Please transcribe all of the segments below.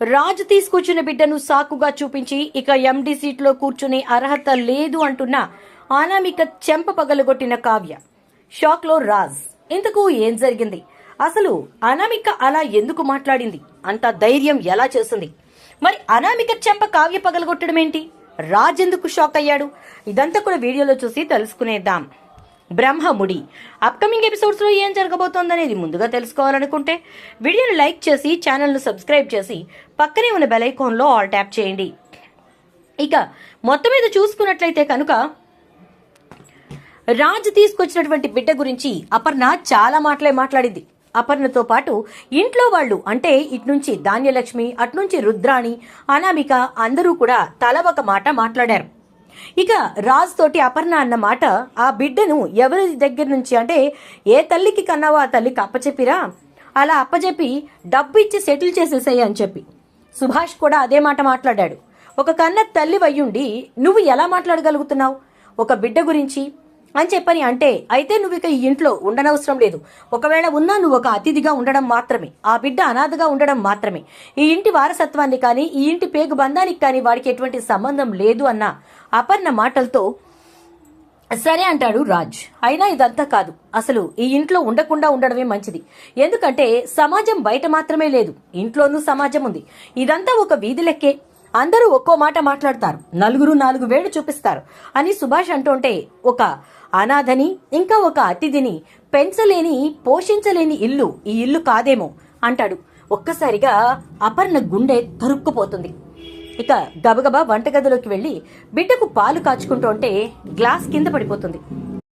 రాజు తీసుకొచ్చిన బిడ్డను సాకుగా చూపించి ఇక ఎండి సీట్లో కూర్చునే అర్హత లేదు అంటున్న అనామిక చెంప పగలగొట్టిన కావ్య. షాక్లో రాజ్ ఇంతకు ఏం జరిగింది? అసలు అనామిక అలా ఎందుకు మాట్లాడింది? అంత ధైర్యం ఎలా చేస్తుంది? మరి అనామిక చెంప కావ్య పగలగొట్టడం ఏంటి రాజ్ ఎందుకు షాక్ అయ్యాడు? ఇదంతా కూడా వీడియోలో చూసి తెలుసుకునేద్దాం. బ్రహ్మముడి. అప్కమింగ్ ఎపిసోడ్స్లో ఏం జరగబోతోందనేది ముందుగా తెలుసుకోవాలనుకుంటే వీడియోని లైక్ చేసి ఛానల్ను సబ్స్క్రైబ్ చేసి పక్కనే ఉన్న బెల్ ఐకాన్లో ఆల్ ట్యాప్ చేయండి. ఇక మొత్తం మీద చూసుకున్నట్లయితే కనుక రాజు తీసుకొచ్చినటువంటి బిడ్డ గురించి అపర్ణ చాలా మాటలే మాట్లాడింది. అపర్ణతో పాటు ఇంట్లో వాళ్ళు అంటే ఇటు నుంచి ధాన్యలక్ష్మి అట్నుంచి రుద్రాణి అనామిక అందరూ కూడా తల ఒక మాట మాట్లాడారు. ఇక రాజ్ తోటి అపర్ణ అన్న మాట ఆ బిడ్డను ఎవరి దగ్గర నుంచి అంటే ఏ తల్లికి కన్నావో ఆ తల్లికి అప్పచెప్పిరా? అలా అప్పచెప్పి డబ్బు ఇచ్చి సెటిల్ చేసేసాయి అని చెప్పి. సుభాష్ కూడా అదే మాట మాట్లాడాడు. ఒక కన్న తల్లి వయ్యుండి నువ్వు ఎలా మాట్లాడగలుగుతున్నావు? ఒక బిడ్డ గురించి అని చెప్పని అంటే అయితే నువ్వు ఇక ఈ ఇంట్లో ఉండనవసరం లేదు. ఒకవేళ ఉన్నా నువ్వు ఒక అతిథిగా ఉండడం మాత్రమే. ఆ బిడ్డ అనాథగా ఉండడం మాత్రమే. ఈ ఇంటి వారసత్వాన్ని కానీ ఈ ఇంటి పేగు బంధానికి కానీ వాడికి ఎటువంటి సంబంధం లేదు అన్న అపర్ణ మాటలతో సరే అంటాడు రాజ్. అయినా ఇదంతా కాదు. అసలు ఈ ఇంట్లో ఉండకుండా ఉండడమే మంచిది. ఎందుకంటే సమాజం బయట మాత్రమే లేదు. ఇంట్లోనూ సమాజం ఉంది. ఇదంతా ఒక వీధి లెక్కే. అందరూ ఒక్కో మాట మాట్లాడతారు. నలుగురు నాలుగు వేలు చూపిస్తారు. అని సుభాష్ అంటుంటే ఒక అనాథని ఇంకా ఒక అతిథిని పెంచలేని పోషించలేని ఇల్లు ఈ ఇల్లు కాదేమో అంటాడు. ఒక్కసారిగా అపర్ణ గుండె తరుక్కుపోతుంది. ఇక గబగబా వంటగదిలోకి వెళ్ళి బిడ్డకు పాలు కాచుకుంటూ ఉంటే గ్లాస్ కింద పడిపోతుంది.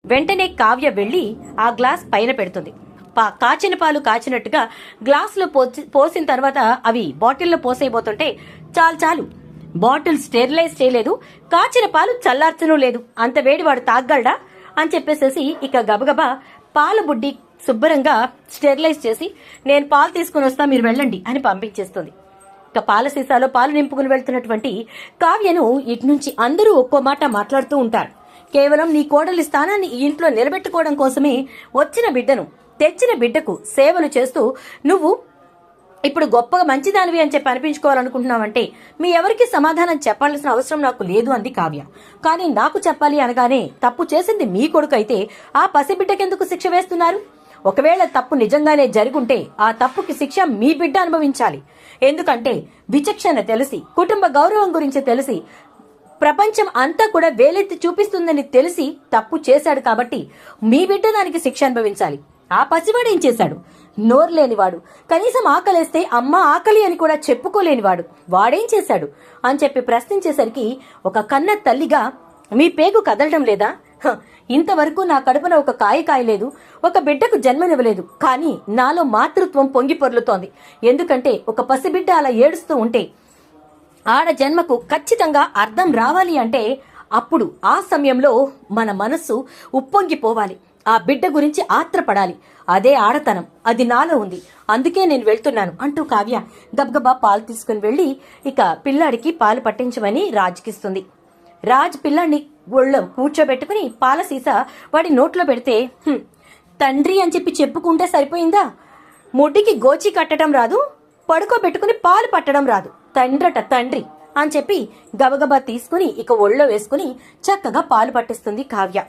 వెంటనే కావ్య వెళ్ళి ఆ గ్లాస్ పైన పెడుతుంది. పా కాచిన పాలు కాచినట్టుగా గ్లాసులో పోసి- పోసిన తర్వాత అవి బాటిల్లో పోసైపోతుంటే చాలు చాలు. బాటిల్ స్టెరిలైజ్ చేయలేదు కాచిన పాలు చల్లార్చనూ లేదు. అంత వేడి వాడు తాగలడా అని చెప్పేసేసి ఇక గబగబా పాల బుడ్డి శుభ్రంగా స్టెరిలైజ్ చేసి నేను పాలు తీసుకుని వస్తా మీరు వెళ్ళండి అని పంపించేస్తుంది. ఇక పాల సీసాలో పాలు నింపుకుని వెళ్తున్నటువంటి కావ్యను ఇటు నుంచి అందరూ ఒక్కో మాట మాట్లాడుతూ ఉంటారు. కేవలం నీ కోడలి స్థానాన్ని ఈ ఇంట్లో నిలబెట్టుకోవడం కోసమే వచ్చిన బిడ్డను తెచ్చిన బిడ్డకు సేవలు చేస్తూ నువ్వు ఇప్పుడు గొప్పగా మంచిదానివి అని చెప్పి అనిపించుకోవాలనుకుంటున్నావంటే మీ ఎవరికి సమాధానం చెప్పాల్సిన అవసరం నాకు లేదు అంది కావ్య. కానీ నాకు చెప్పాలి అనగానే తప్పు చేసింది మీ కొడుకు అయితే ఆ పసిబిడ్డకెందుకు శిక్ష వేస్తున్నారు? ఒకవేళ తప్పు నిజంగానే జరుగుంటే ఆ తప్పుకి శిక్ష మీ బిడ్డ అనుభవించాలి. ఎందుకంటే విచక్షణ తెలిసి కుటుంబ గౌరవం గురించి తెలిసి ప్రపంచం అంతా కూడా వేలెత్తి చూపిస్తుందని తెలిసి తప్పు చేశాడు కాబట్టి మీ బిడ్డ దానికి శిక్ష అనుభవించాలి. ఆ పసివాడు ఏం చేశాడు? నోరు లేనివాడు కనీసం ఆకలేస్తే అమ్మ ఆకలి అని కూడా చెప్పుకోలేనివాడు. వాడేం చేశాడు? అని చెప్పి ప్రశ్నించేసరికి ఒక కన్న తల్లిగా మీ పేగు కదలడం లేదా? ఇంతవరకు నా కడుపున ఒక కాయ కాయలేదు ఒక బిడ్డకు జన్మనివ్వలేదు కానీ నాలో మాతృత్వం పొంగి పొర్లుతోంది. ఎందుకంటే ఒక పసిబిడ్డ అలా ఏడుస్తూ ఉంటే ఆడ జన్మకు ఖచ్చితంగా అర్థం రావాలి అంటే అప్పుడు ఆ సమయంలో మన మనస్సు ఉప్పొంగిపోవాలి. ఆ బిడ్డ గురించి ఆత్రపడాలి. అదే ఆడతనం. అది నాలో ఉంది. అందుకే నేను వెళ్తున్నాను అంటూ కావ్య గబగబా పాలు తీసుకుని వెళ్ళి ఇక పిల్లాడికి పాలు పట్టించమని రాజ్కిస్తుంది. రాజ్ పిల్లాడిని ఒళ్ళో కూర్చోబెట్టుకుని పాల సీసా వాడి నోట్లో పెడితే తండ్రి అని చెప్పి చెప్పుకుంటే సరిపోయిందా? ముడ్డికి గోచి కట్టడం రాదు పడుకోబెట్టుకుని పాలు పట్టడం రాదు. తండ్రట తండ్రి అని చెప్పి గబగబా తీసుకుని ఇక ఒళ్ళో వేసుకుని చక్కగా పాలు పట్టిస్తుంది కావ్య.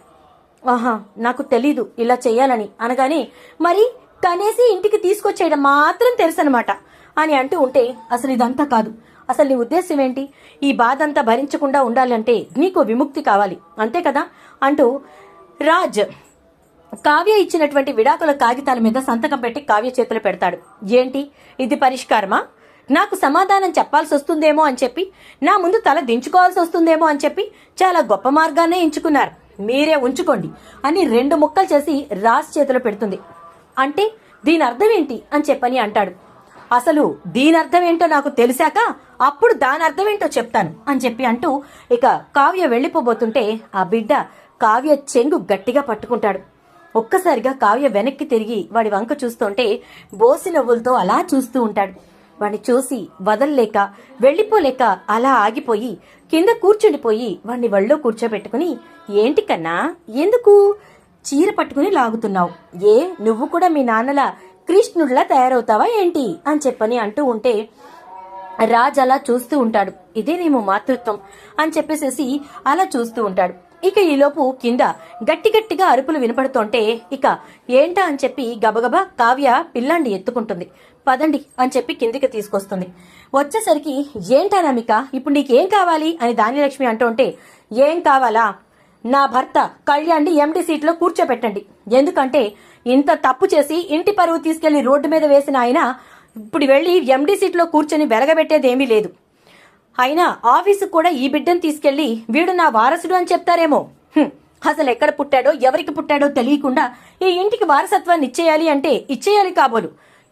ఆహా నాకు తెలీదు ఇలా చెయ్యాలని. అనగానే మరి కనేసి ఇంటికి తీసుకొచ్చేయడం మాత్రం తెలుసనమాట అని అంటూ ఉంటే అసలు ఇదంతా కాదు. అసలు నీ ఉద్దేశం ఏంటి? ఈ బాధ అంతా భరించకుండా ఉండాలంటే నీకు విముక్తి కావాలి. అంతే కదా? అంటూ రాజ్ కావ్య ఇచ్చినటువంటి విడాకుల కాగితాల మీద సంతకం పెట్టి కావ్య చేతులు పెడతాడు. ఏంటి? ఇది పరిష్కారమా? నాకు సమాధానం చెప్పాల్సి వస్తుందేమో అని చెప్పి నా ముందు తల దించుకోవాల్సి వస్తుందేమో అని చెప్పి చాలా గొప్ప మార్గాన్నే ఎంచుకున్నారు. మీరే ఉంచుకోండి అని రెండు ముక్కలు చేసి రాజ్ చేతిలో పెడుతుంది. అంటే దీని అర్థం ఏంటి అని చెప్పని అంటాడు. అసలు దీని అర్థం ఏంటో నాకు తెలిసాక అప్పుడు దాని అర్థం ఏంటో చెప్తాను అని చెప్పి అంటూ ఇక కావ్య వెళ్ళిపోబోతుంటే ఆ బిడ్డ కావ్య చెంగు గట్టిగా పట్టుకుంటాడు. ఒక్కసారిగా కావ్య వెనక్కి తిరిగి వాడి వంక చూస్తుంటే బోసి నవ్వులతో అలా చూస్తూ ఉంటాడు. వాణ్ణి చూసి వదల్లేక వెళ్ళిపోలేక అలా ఆగిపోయి కింద కూర్చుండిపోయి వాణ్ణి వళ్ళో కూర్చోబెట్టుకుని ఏంటి కన్నా ఎందుకు? చీర పట్టుకుని లాగుతున్నావు. ఏ నువ్వు కూడా మీ నాన్నలా కృష్ణుడిలా తయారవుతావా ఏంటి? అని చెప్పని అంటూ ఉంటే రాజ్ అలా చూస్తూ ఉంటాడు. ఇదేనేమో మాతృత్వం అని చెప్పేసేసి అలా చూస్తూ ఉంటాడు. ఇక ఈలోపు కింద గట్టి గట్టిగా అరుపులు వినపడుతుంటే ఇక ఏంటా? అని చెప్పి గబగబా కావ్య పిల్లాన్ని ఎత్తుకుంటుంది. పదండి అని చెప్పి కిందికి తీసుకొస్తుంది. వచ్చేసరికి ఏంటా నమిక? ఇప్పుడు నీకేం కావాలి? అని దానిలక్ష్మి అంటుంటే ఏం కావాలా? నా భర్త కళ్యాణ్ని ఎండి సీట్లో కూర్చోబెట్టండి ఎందుకంటే ఇంత తప్పు చేసి ఇంటి పరువు తీసుకెళ్ళి రోడ్డు మీద వేసిన ఆయన ఇప్పుడు వెళ్ళి ఎండి సీట్లో కూర్చొని వెలగబెట్టేదేమీ లేదు. అయినా ఆఫీసుకు కూడా ఈ బిడ్డను తీసుకెళ్ళి వీడు నా వారసుడు అని చెప్తారేమో. అసలు ఎక్కడ పుట్టాడో ఎవరికి పుట్టాడో తెలియకుండా ఈ ఇంటికి వారసత్వాన్ని ఇచ్చేయాలి అంటే ఇచ్చేయాలి కాబోలు.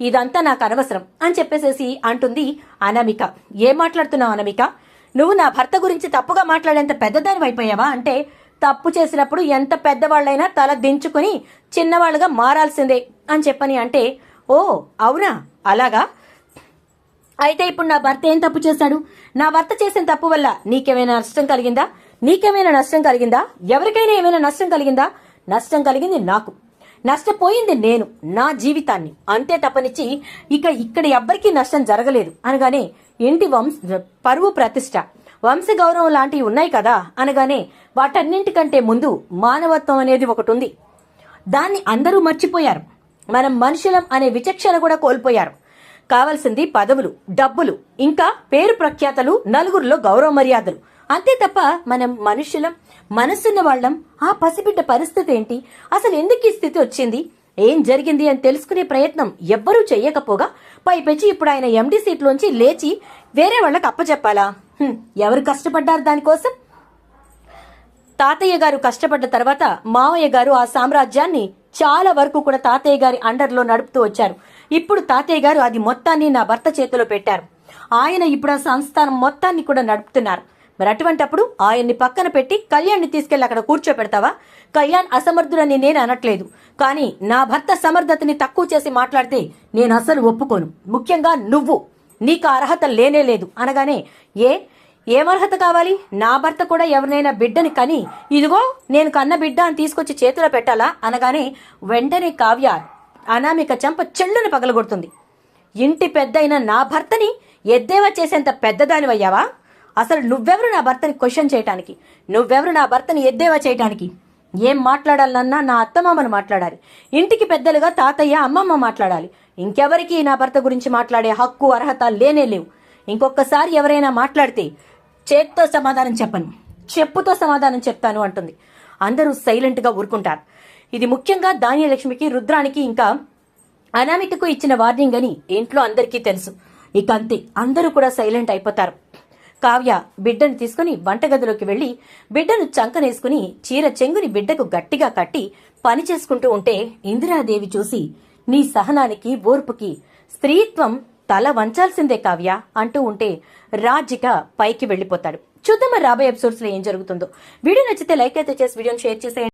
ఇదంతా నాకు అనవసరం అని చెప్పేసేసి అంటుంది అనామిక. ఏం మాట్లాడుతున్నావు అనామిక? నువ్వు నా భర్త గురించి తప్పుగా మాట్లాడేంత పెద్దదాని అయిపోయావా? అంటే తప్పు చేసినప్పుడు ఎంత పెద్దవాళ్ళైనా తల దించుకుని చిన్నవాళ్ళుగా మారాల్సిందే అని చెప్పని అంటే ఓ అవునా? అలాగా? అయితే ఇప్పుడు నా భర్త ఏం తప్పు చేశాడు? నా భర్త చేసిన తప్పు వల్ల నీకేమైనా నష్టం కలిగిందా? నీకేమైనా నష్టం కలిగిందా? ఎవరికైనా ఏమైనా నష్టం కలిగిందా? నష్టం కలిగింది నాకు. నష్టపోయింది నేను నా జీవితాన్ని. అంతే తప్పనిచ్చి ఇక ఇక్కడ ఎవ్వరికీ నష్టం జరగలేదు. అనగానే ఇంటి వంశ పరువు ప్రతిష్ట. వంశ గౌరవం లాంటివి ఉన్నాయి కదా? అనగానే వాటన్నింటికంటే ముందు మానవత్వం అనేది ఒకటి ఉంది దాన్ని అందరూ మర్చిపోయారు. మనం మనుషులం అనే విచక్షణ కూడా కోల్పోయారు. కావలసింది పదవులు డబ్బులు ఇంకా పేరు ప్రఖ్యాతలు నలుగురిలో గౌరవ మర్యాదలు. అంతే తప్ప మనం మనుషులం మనసున్న వాళ్ళం ఆ పసిబిడ్డ పరిస్థితి ఏంటి? అసలు ఎందుకు ఈ స్థితి వచ్చింది? ఏం జరిగింది అని తెలుసుకునే ప్రయత్నం ఎవ్వరూ చెయ్యకపోగా పైపెచ్చి ఇప్పుడు ఆయన ఎండి సీట్లోంచి లేచి వేరే వాళ్ళకి అప్పచెప్పాలా? ఎవరు కష్టపడ్డారు దానికోసం? తాతయ్య గారు కష్టపడ్డ తర్వాత మావయ్య గారు ఆ సామ్రాజ్యాన్ని చాలా వరకు కూడా తాతయ్య గారి అండర్లో నడుపుతూ వచ్చారు. ఇప్పుడు తాతయ్య గారు అది మొత్తాన్ని నా భర్త చేతిలో పెట్టారు. ఆయన ఇప్పుడు ఆ సంస్థానం మొత్తాన్ని కూడా నడుపుతున్నారు. మరి అటువంటప్పుడు ఆయన్ని పక్కన పెట్టి కళ్యాణ్ని తీసుకెళ్ళి అక్కడ కూర్చోపెడతావా? కళ్యాణ్ అసమర్థుడని నేను అనట్లేదు. కానీ నా భర్త సమర్థతని తక్కువ చేసి మాట్లాడితే నేను అసలు ఒప్పుకోను. ముఖ్యంగా నువ్వు. నీకు అర్హత లేనే లేదు. అనగానే ఏ? ఏమర్హత కావాలి? నా భర్త కూడా ఎవరినైనా బిడ్డని కని ఇదిగో నేను కన్న బిడ్డ అని తీసుకొచ్చి చేతిలో పెట్టాలా? అనగానే వెంటనే కావ్య అనామిక చెంప చెల్లును పగలగొడుతుంది. ఇంటి పెద్దయిన నా భర్తని ఎద్దేవా చేసేంత పెద్దదానివయ్యావా? అసలు నువ్వెవరు నా భర్తని క్వశ్చన్ చేయటానికి? నువ్వెవరు నా భర్తని ఎద్దేవా చేయటానికి? ఏం మాట్లాడాలన్నా నా అత్తమామను మాట్లాడాలి. ఇంటికి పెద్దలుగా తాతయ్య అమ్మమ్మ మాట్లాడాలి. ఇంకెవరికి నా భర్త గురించి మాట్లాడే హక్కు అర్హత లేనే లేవు. ఇంకొకసారి ఎవరైనా మాట్లాడితే చేత్తో సమాధానం చెప్పను. చెప్పుతో సమాధానం చెప్తాను అంటుంది. అందరూ సైలెంట్గా ఊరుకుంటారు. ఇది ముఖ్యంగా ధాన్యలక్ష్మికి రుద్రానికి ఇంకా అనామికకు ఇచ్చిన వార్నింగ్ అని ఇంట్లో అందరికీ తెలుసు. ఇక అంతే అందరూ కూడా సైలెంట్ అయిపోతారు. కావ్య బిడ్డను తీసుకుని వంటగదిలోకి వెళ్ళి బిడ్డను చంకనేసుకుని చీర చెంగుని బిడ్డకు గట్టిగా కట్టి పని చేసుకుంటూ ఉంటే ఇందిరాదేవి చూసి నీ సహనానికి ఓర్పుకి స్త్రీత్వం తల వంచాల్సిందే కావ్య అంటూ ఉంటే రాజిక పైకి వెళ్ళిపోతాడు చూద్దాం రాబోయే ఎపిసోడ్స్లో ఏం జరుగుతుందో. వీడియో నచ్చితే లైక్ అయితే చేసి వీడియోని షేర్ చేసేయండి.